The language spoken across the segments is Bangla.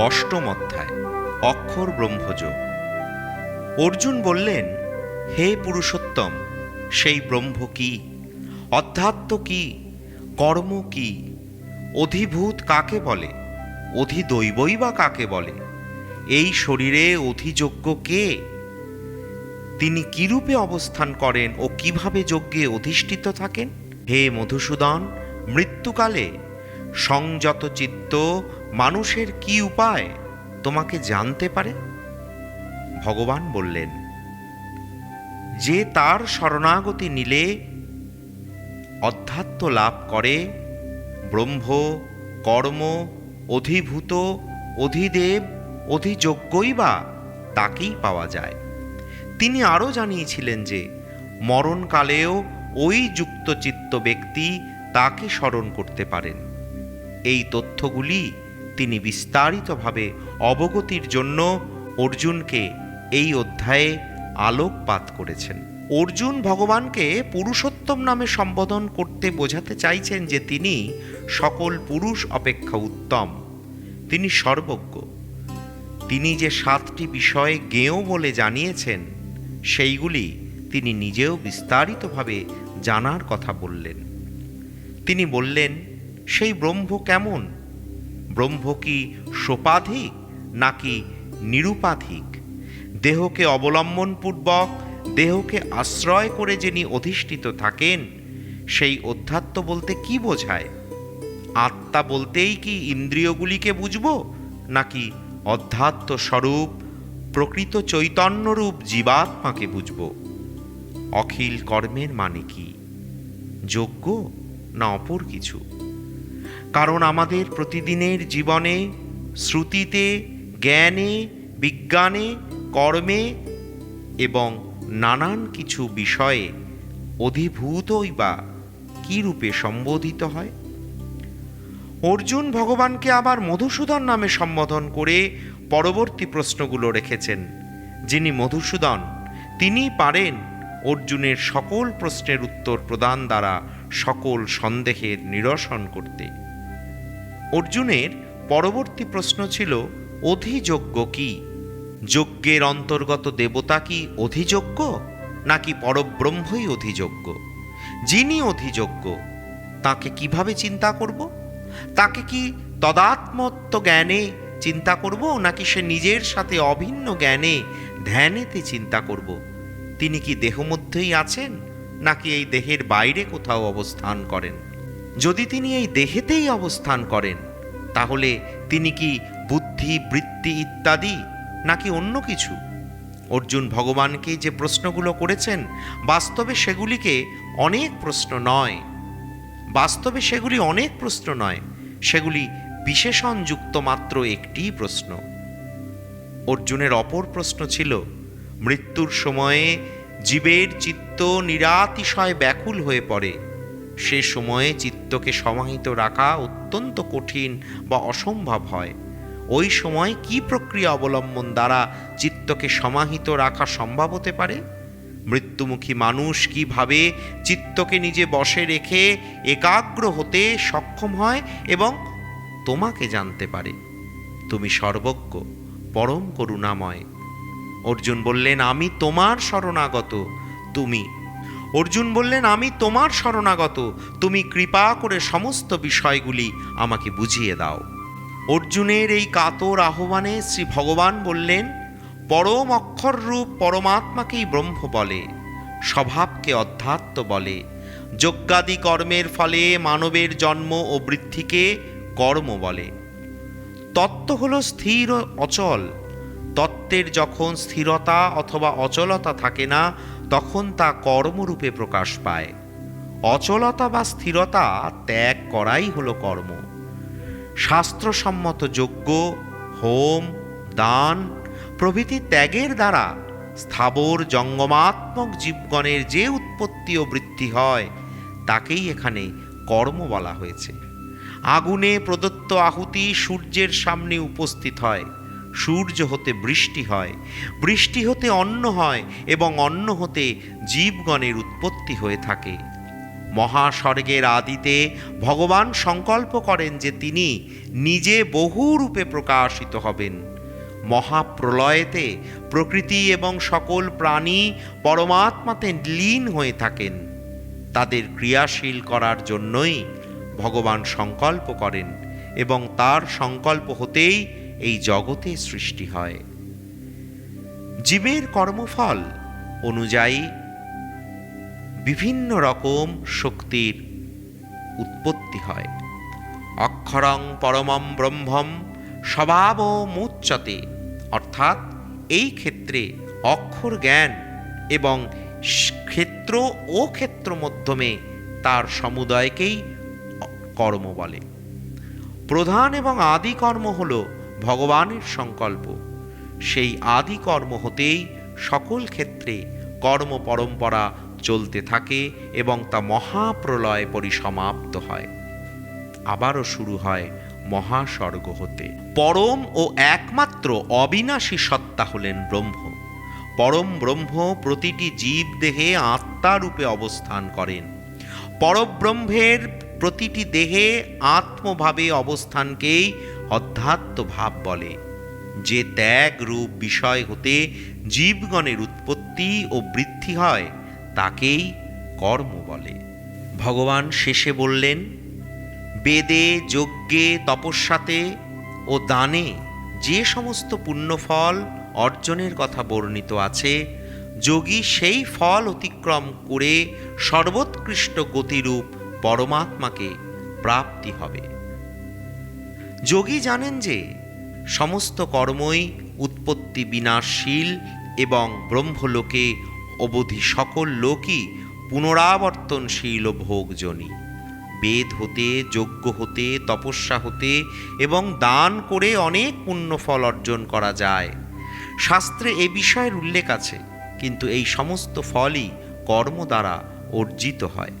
অষ্টম অধ্যায়, অক্ষর ব্রহ্মযোগ অর্জুন বললেন, হে পুরুষোত্তম, সেই ব্রহ্ম কি? অধ্যাত্ম কি? কর্ম কি? অধিভূত কাকে বলে? অধিদৈবই বা কাকে বলে? এই শরীরে অধিযোগ্য কে? তিনি কিরূপে অবস্থান করেন ও কীভাবে যজ্ঞে অধিষ্ঠিত থাকেন? হে মধুসূদন, মৃত্যুকালে সংযত চিত্ত মানুষের কি উপায় তোমাকে জানতে পারে? ভগবান বললেন, যে তার শরণাগতি নিলে, অধ্যাত্ম লাভ করে, ব্রহ্ম, কর্ম, অধিভূত, অধিদেব, অধিযোগ্যই বা তাকেই পাওয়া যায়। তিনি আরও জানিয়েছিলেন যে, মরণকালেও ওই যুক্তচিত্ত ব্যক্তি তাকে স্মরণ করতে পারেন। এই তথ্যগুলি তিনি বিস্তারিতভাবে অবগতির জন্য অর্জুনকে এই অধ্যায়ে আলোকপাত করেছেন। অর্জুন ভগবানকে পুরুষোত্তম নামে সম্বোধন করতে বোঝাতে চাইছেন যে তিনি সকল পুরুষ অপেক্ষা উত্তম। তিনি সর্বজ্ঞ। তিনি যে সাতটি বিষয়ে জ্ঞেয় বলে জানিয়েছেন, সেইগুলি তিনি নিজেও বিস্তারিতভাবে জানার কথা বললেন। তিনি বললেন, সেই ব্রহ্ম কেমন? ব্রহ্ম কি সোপাধিক নাকি নিরুপাধিক? দেহকে অবলম্বনপূর্বক দেহকে আশ্রয় করে যিনি অধিষ্ঠিত থাকেন, সেই অধ্যাত্ম বলতে কি বোঝায়? আত্মা বলতেই কি ইন্দ্রিয়গুলিকে বুঝব, নাকি অধ্যাত্ম স্বরূপ প্রকৃত চৈতন্যরূপ জীবাত্মাকে বুঝব? অখিল কর্মের মানে কি? যোগ্য না অপর কিছু? কারণ আমাদের প্রতিদিনের জীবনে, শ্রুতিতে, জ্ঞানে, বিজ্ঞানে, কর্মে এবং নানান কিছু বিষয়ে অধিভূতই বা কী রূপে সম্বোধিত হয়? অর্জুন ভগবানকে আবার মধুসূদন নামে সম্বোধন করে পরবর্তী প্রশ্নগুলো রেখেছেন। যিনি মধুসূদন, তিনি পারেন অর্জুনের সকল প্রশ্নের উত্তর প্রদান দ্বারা সকল সন্দেহের নিরসন করতে। অর্জুনের পরবর্তী প্রশ্ন ছিল অধিযোগ্য কি? যজ্ঞের অন্তর্গত দেবতা কি অধিযোগ্য নাকি পরব্রহ্মই অধিযোগ্য যিনি অধিযোগ্য তাকে কীভাবে চিন্তা করব? তাকে কি তদাত্মত্ব জ্ঞানে চিন্তা করব, নাকি সে নিজের সাথে অভিন্ন জ্ঞানে ধ্যানেতে চিন্তা করব? তিনি কি দেহ মধ্যেই আছেন, নাকি এই দেহের বাইরে কোথাও অবস্থান করেন? যদি তিনি এই দেহেতেই অবস্থান করেন, তাহলে তিনি কি বুদ্ধি, বৃত্তি ইত্যাদি নাকি অন্য কিছু? অর্জুন ভগবানকে যে প্রশ্নগুলো করেছেন, বাস্তবে সেগুলিকে অনেক প্রশ্ন নয়। বাস্তবে সেগুলি অনেক প্রশ্ন নয়, সেগুলি বিশেষণযুক্ত মাত্র একটি প্রশ্ন। অর্জুনের অপর প্রশ্ন ছিল, মৃত্যুর সময়ে জীবের চিত্ত নিরাতিশয় ব্যাকুল হয়ে পড়ে। সে সময়ে চিত্তকে সমাহিত রাখা অত্যন্ত কঠিন বা অসম্ভব হয়। ওই সময় কি প্রক্রিয়া অবলম্বন দ্বারা চিত্তকে সমাহিত রাখা সম্ভব হতে পারে? মৃত্যুমুখী মানুষ কীভাবে চিত্তকে নিজে বসে রেখে একাগ্র হতে সক্ষম হয় এবং তোমাকে জানতে পারে? তুমি সর্বজ্ঞ, পরম করুণাময়। অর্জুন বললেন, আমি তোমার শরণাগত। তুমি অর্জুন বললেন, আমি তোমার শরণাগত। তুমি কৃপা করে সমস্ত বিষয়গুলি আমাকে বুঝিয়ে দাও। অর্জুনের এই কাতর আহ্বানে শ্রী ভগবান বললেন, পরম অক্ষর রূপ পরমাত্মাকেই ব্রহ্ম বলে, স্বভাবকে অধ্যাত্ম বলে। যজ্ঞাদি কর্মের ফলে মানবের জন্ম ও বৃদ্ধিকে কর্ম বলে। তত্ত্ব হল স্থির অচল। তত্ত্বের যখন স্থিরতা অথবা অচলতা থাকে না তখন তা কর্মরূপে প্রকাশ পায়। অচলতা বা স্থিরতা ত্যাগ করাই হলো কর্ম। শাস্ত্রসম্মত যজ্ঞ, হোম, দান প্রভৃতি ত্যাগের দ্বারা স্থাবর জঙ্গমাত্মক জীবগণের যে উৎপত্তি ও বৃদ্ধি হয়, তাকেই এখানে কর্ম বলা হয়েছে। আগুনে প্রদত্ত আহুতি সূর্যের সামনে উপস্থিত হয়। সূর্য হতে বৃষ্টি হয়, বৃষ্টি হতে অন্ন হয় এবং অন্ন হতে জীবগণের উৎপত্তি হয়ে থাকে। মহাস্বর্গের আদিতে ভগবান সংকল্প করেন যে তিনি নিজে বহু রূপে প্রকাশিত হবেন। মহাপ্রলয়েতে প্রকৃতি এবং সকল প্রাণী পরমাত্মাতে লীন হয়ে থাকেন। তাদের ক্রিয়াশীল করার জন্যই ভগবান সংকল্প করেন এবং তার সংকল্প হতেই এই জগতে সৃষ্টি হয়। জীবের কর্মফল অনুযায়ী বিভিন্ন রকম শক্তির উৎপত্তি হয়। অক্ষরং পরমম ব্রহ্মম স্বভাব মুচ্যতে অর্থাৎ এই ক্ষেত্রে অক্ষর জ্ঞান এবং ক্ষেত্র ও ক্ষেত্র মধ্যমে তার সমুদয়কেই কর্ম বলে। প্রধান এবং আদি কর্ম হল ভগবানের সংকল্প। সেই আদি কর্ম হতেই সকল ক্ষেত্রে কর্ম পরম্পরা চলতে থাকে এবং তা মহাপ্রলয় পরিসমাপ্ত হয়। আবারও শুরু হয় মহাস্বর্গ হতে। পরম ও একমাত্র অবিনাশী সত্তা হলেন ব্রহ্ম। পরম ব্রহ্ম প্রতিটি জীব দেহে আত্মারূপে অবস্থান করেন। পরব্রহ্মের প্রতিটি দেহে আত্মভাবে অবস্থানকেই অধ্যাত্ম ভাব বলে। যে ত্যাগ রূপ বিষয় হতে জীবগণের উৎপত্তি ও বৃদ্ধি হয়, তাকেই কর্ম বলে। ভগবান শেষে বললেন, বেদে, যজ্ঞে, তপস্যাতে ও দানে যে সমস্ত পুণ্যফল অর্জনের কথা বর্ণিত আছে, যোগী সেই ফল অতিক্রম করে সর্বোৎকৃষ্ট গতিরূপ পরমাত্মাকে প্রাপ্তি হবে। যোগী জানেন যে সমস্ত কর্মই উৎপত্তি বিনাশশীল এবং ব্রহ্মলোকে অবধি সকল লোকই পুনরাবর্তনশীল ভোগজনী বেদ হতে, যজ্ঞ হতে, তপস্যা হতে এবং দান করে অনেক পুণ্যফল অর্জন করা যায়। শাস্ত্রে এ বিষয়ের উল্লেখ আছে, কিন্তু এই সমস্ত ফলই কর্ম দ্বারা অর্জিত হয়।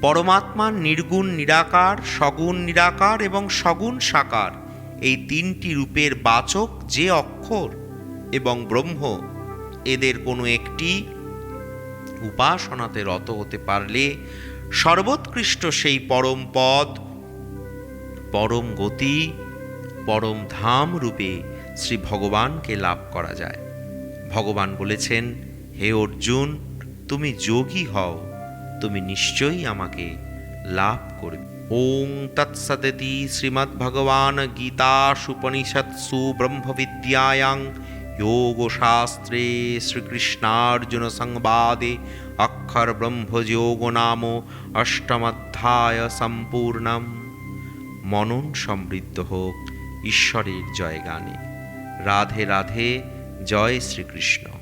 পরমাত্মার নির্গুণ নিরাকার, সগুণ নিরাকার এবং সগুণ সাকার। এই তিনটি রূপের বাচক যে অক্ষর এবং ব্রহ্ম, এদের কোনো একটি উপাসনাতে রত হতে পারলে সর্বোৎকৃষ্ট সেই পরম পদ, পরম গতি, পরম ধাম রূপে শ্রী ভগবানকে লাভ করা যায়। ভগবান বলেছেন, হে অর্জুন, তুমি যোগী হও। তুমি নিশ্চয়ই আমাকে লাভ করবে। ওং তৎসদি শ্রীমদ্ভগবান গীতাসুপনিষৎসু ব্রহ্মবিদ্যায়াং যোগশাস্ত্রে শ্রীকৃষ্ণার্জুন সংবাদে অক্ষর ব্রহ্মযোগ নাম অষ্টমাধ্যায় সম্পূর্ণম। মনন সমৃদ্ধ হোক ঈশ্বরের জয়গানে। রাধে রাধে, জয় শ্রীকৃষ্ণ।